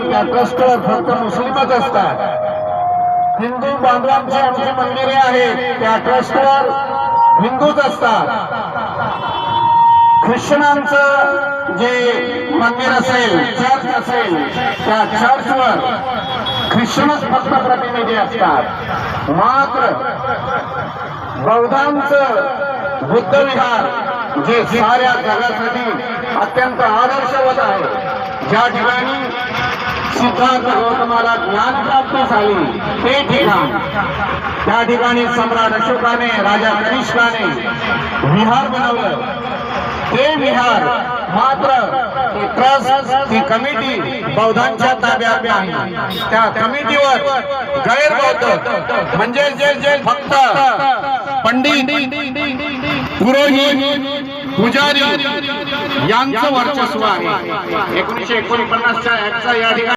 त्या फक्त मुस्लिमच असतात. हिंदू बांधवांची आमची मंदिरे आहेत. त्या ट्रस्टवर हिंदूच असतात. ख्रिश्चनांचं जे मंदिर असेल चर्च असेल त्या चर्चवर ख्रिश्चनच फक्त प्रतिनिधी असतात. मात्र बौद्धांचं बुद्ध विहार जे साऱ्या जगासाठी अत्यंत आदर्शवत आहे. ज्या ठिकाणी सिद्धार्थ गौतमाला ज्ञान प्राप्त झाली. ते ठिकाण त्या ठिकाणी सम्राट अशोकाने राजा कनिष्काने विहार बनवलं. ते विहार मात्र ट्रस्ट ही कमिटी बौद्धांच्या ताब्यात आहे त्या कमिटीवर गैरबौद्ध म्हणजे जे जे फक्त पंडित पुरोहित पुजारी यांचं वर्चस्व आहे. एकोणीशे एकोणपन्नासच्या ऍक्टचा या ठिकाणी